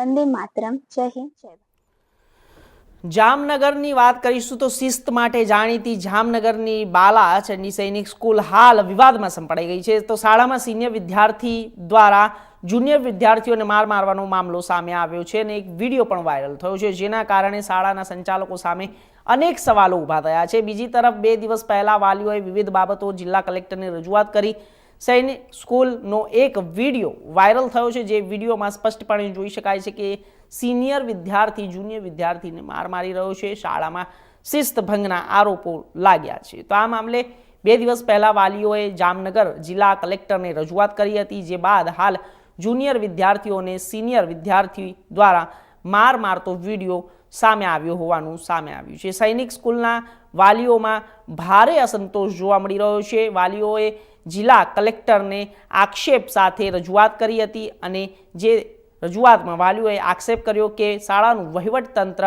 વંદે માતરમ. જય હિન્દ, જય જામનગરની વાત કરીશું તો શિસ્ત માટે જાણીતી જામનગરની બાલા ચંડી સૈનિક સ્કૂલ હાલ વિવાદમાં સંપડાઈ ગઈ છે. તો શાળામાં સિનિયર વિદ્યાર્થી દ્વારા જુનિયર વિદ્યાર્થીઓને માર મારવાનો મામલો સામે આવ્યો છે અને એક વીડિયો પણ વાયરલ થયો છે, જેના કારણે શાળાના સંચાલકો સામે અનેક સવાલો ઊભા થયા છે. બીજી તરફ બે દિવસ પહેલા વાલીઓએ વિવિધ બાબતો જિલ્લા કલેક્ટરને રજૂઆત કરી સૈનિક સ્કૂલનો એક વીડિયો વાયરલ થયો છે. જે વિડીયોમાં સ્પષ્ટપણે જોઈ શકાય છે કે સિનિયર વિદ્યાર્થી, જુનિયર વિદ્યાર્થીને માર મારી રહ્યો છે. શાળામાં શિસ્ત ભંગના આરોપો લાગ્યા છે. તો આ મામલે બે દિવસ પહેલાં વાલીઓએ જામનગર જિલ્લા કલેક્ટરને રજૂઆત કરી હતી, જે બાદ હાલ જુનિયર વિદ્યાર્થીઓને સિનિયર વિદ્યાર્થી દ્વારા માર મારતો વીડિયો સામે આવ્યો હોવાનું સામે આવ્યું છે. સૈનિક સ્કૂલના વાલીઓમાં ભારે અસંતોષ જોવા મળી રહ્યો છે. વાલીઓએ જિલ્લા કલેક્ટરને આક્ષેપ સાથે રજૂઆત કરી હતી અને જે રજૂઆતમાં વાલીઓએ આક્ષેપ કર્યો કે શાળાનું વહીવટતંત્ર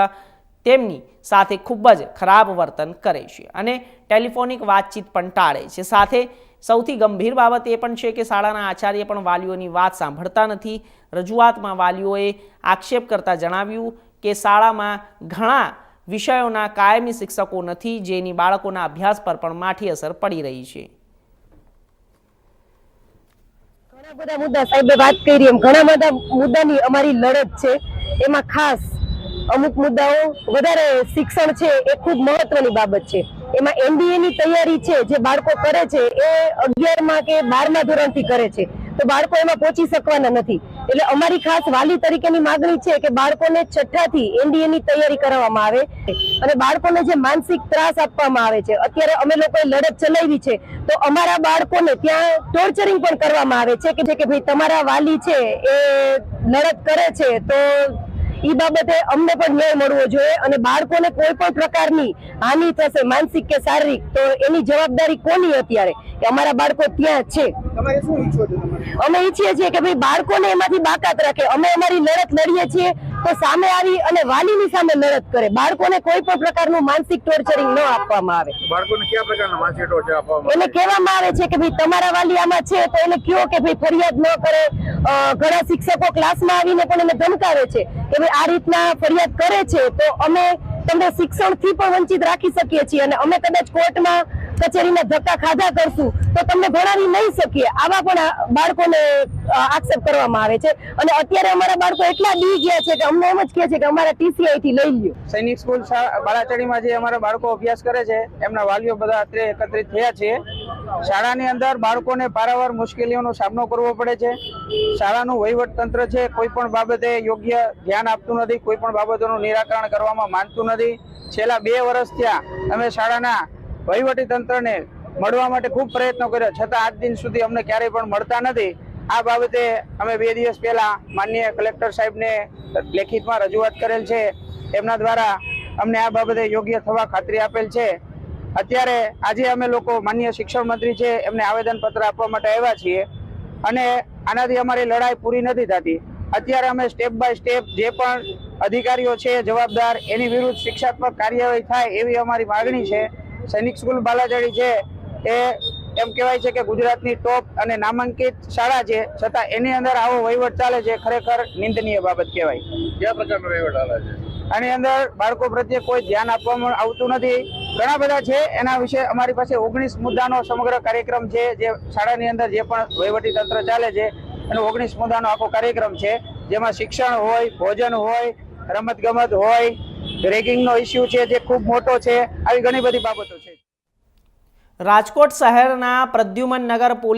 તેમની સાથે ખૂબ જ ખરાબ વર્તન કરે છે અને ટેલિફોનિક વાતચીત પણ ટાળે છે. સાથે સૌથી ગંભીર બાબત એ પણ છે કે શાળાના આચાર્ય પણ વાલીઓની વાત સાંભળતા નથી. રજૂઆતમાં વાલીઓએ આક્ષેપ કરતાં જણાવ્યું કે શાળામાં ઘણા વિષયોના કાયમી શિક્ષકો નથી જેની બાળકોના અભ્યાસ પર પણ માઠી અસર પડી રહી છે. ઘણા બધા મુદ્દા સાહેબે વાત કરી, એમ ઘણા બધા મુદ્દાની અમારી લડત છે. એમાં ખાસ અમુક મુદ્દાઓ વધારે શિક્ષણ છે એ ખૂબ મહત્વની બાબત છે. એમાં એનડીએ ની તૈયારી છે, જે બાળકો કરે છે, એ અગિયારમાં કે બારમા ધોરણથી કરે છે. તો બાળકો એમાં પહોંચી શકવાના નથી. એટલે અમારી ખાસ વાલી તરીકેની માગણી છે કે બાળકોને છઠ્ઠાથી એનડીએ ની તૈયારી કરવામાં આવે અને બાળકોને જે માનસિક ત્રાસ આપવામાં આવે છે, અત્યારે અમે લોકોએ લડત ચલાવી છે, તો અમારા બાળકોને ત્યાં ટોર્ચરિંગ પણ કરવામાં આવે છે કે ભાઈ તમારા વાલી છે એ લડત કરે છે, તો ઈ બાબતે અમને પણ ન્યાય મળવો જોઈએ અને બાળકોને કોઈ પણ પ્રકારની હાનિ થશે માનસિક કે શારીરિક તો એની જવાબદારી કોની અત્યારે? કે અમારા બાળકો ત્યાં છે? અમે ઈચ્છીએ છીએ કે ભાઈ બાળકોને એમાંથી બાકાત રાખે. અમે અમારી લડત લડીએ છીએ તો સામે આવી અને વાલીની સામે લડત કરે. બાળકોને કોઈ પણ પ્રકારનું માનસિક ટોર્ચરિંગ ન આપવામાં આવે. બાળકોને કયા પ્રકારનું માનસિક ટોર્ચર આપવામાં એને કહેવામાં આવે છે કે ભાઈ તમારા વાલી આમાં છે તો એને કયો કે ભાઈ ફરિયાદ ન કરે. ઘણા શિક્ષકો ક્લાસમાં આવીને પણ એને ધમકાવે છે કે ભાઈ આ રીતના ફરિયાદ કરે છે તો અમે તમને શિક્ષણથી પણ વંચિત રાખી શકીએ છીએ અને અમે કદાચ કોર્ટમાં કચેરીના ધક્કા ખાધા કરશું, તો તમને ભણાવી નહીં શકીએ. આવા પણ બાળકોને આક્ષેપ કરવામાં આવે છે. અને અત્યારે અમારા બાળકો એટલા બી ગયા છે કે અમને એમ જ કહે છે કે અમારા ટીસીઆઈ થી લઈ લ્યો. સૈનિક સ્કૂલ બાળાચડીમાં જે અમારા બાળકો અભ્યાસ કરે છે, એમના વાલીઓ બધા અત્રે એકત્રિત થયા છે. શાળાની અંદર બાળકોને પારાવાર મુશ્કેલીઓનો સામનો કરવો પડે છે. શાળાનું વહીવટ તંત્ર છે, કોઈ પણ બાબતે યોગ્ય ધ્યાન આપતું નથી, કોઈ પણ બાબતોનું નિરાકરણ કરવામાં માનતું નથી. છેલ્લા બે વર્ષ થયા, અમે શાળાના વહીવટી તંત્રને મળવા માટે ખૂબ પ્રયત્નો કર્યો. છતાં આજ દિન સુધી અમને ક્યારેય પણ મળતા નથી. આ બાબતે અમે બે દિવસ પહેલા માનનીય કલેક્ટર સાહેબને લેખિતમાં રજૂઆત કરેલ છે. એમના દ્વારા અમને આ બાબતે યોગ્ય થવા ખાતરી આપેલ છે. અત્યારે આજે અમે લોકો માનનીય શિક્ષણ મંત્રી છે, એમને આવેદનપત્ર આપવા માટે આવ્યા છીએ અને આનાથી અમારી લડાઈ પૂરી નથી થતી. અત્યારે અમે સ્ટેપ બાય સ્ટેપ જે પણ અધિકારીઓ છે, જવાબદાર, એની વિરુદ્ધ શિક્ષાત્મક કાર્યવાહી થાય એવી અમારી માગણી છે. સૈનિક સ્કૂલ બાલાજાડી છે એ એમ કહેવાય છે કે ગુજરાતની ટોપ અને નામાંકિત શાળા છે છતાં એની અંદર આવો વહીવટ ચાલે છે ખરેખર નિંદનીય બાબત કહેવાય. કયા પ્રકારનો વહીવટ ચાલે છે? આની અંદર બાળકો પ્રત્યે કોઈ ધ્યાન આપવામાં આવતું નથી. ઘણા બધા છે એના વિશે અમારી પાસે ઓગણીસ મુદ્દાનો સમગ્ર કાર્યક્રમ છે જે શાળાની અંદર જે પણ વહીવટી તંત્ર ચાલે છે એનો ઓગણીસ મુદ્દાનો આખો કાર્યક્રમ છે જેમાં શિક્ષણ હોય ભોજન હોય રમત ગમત હોય રેગિંગનો ઇસ્યુ છે, જે ખૂબ મોટો છે, આવી ઘણી બધી બાબતો છે. રાજકોટ શહેરના પ્રદ્યુમન નગર પોલીસ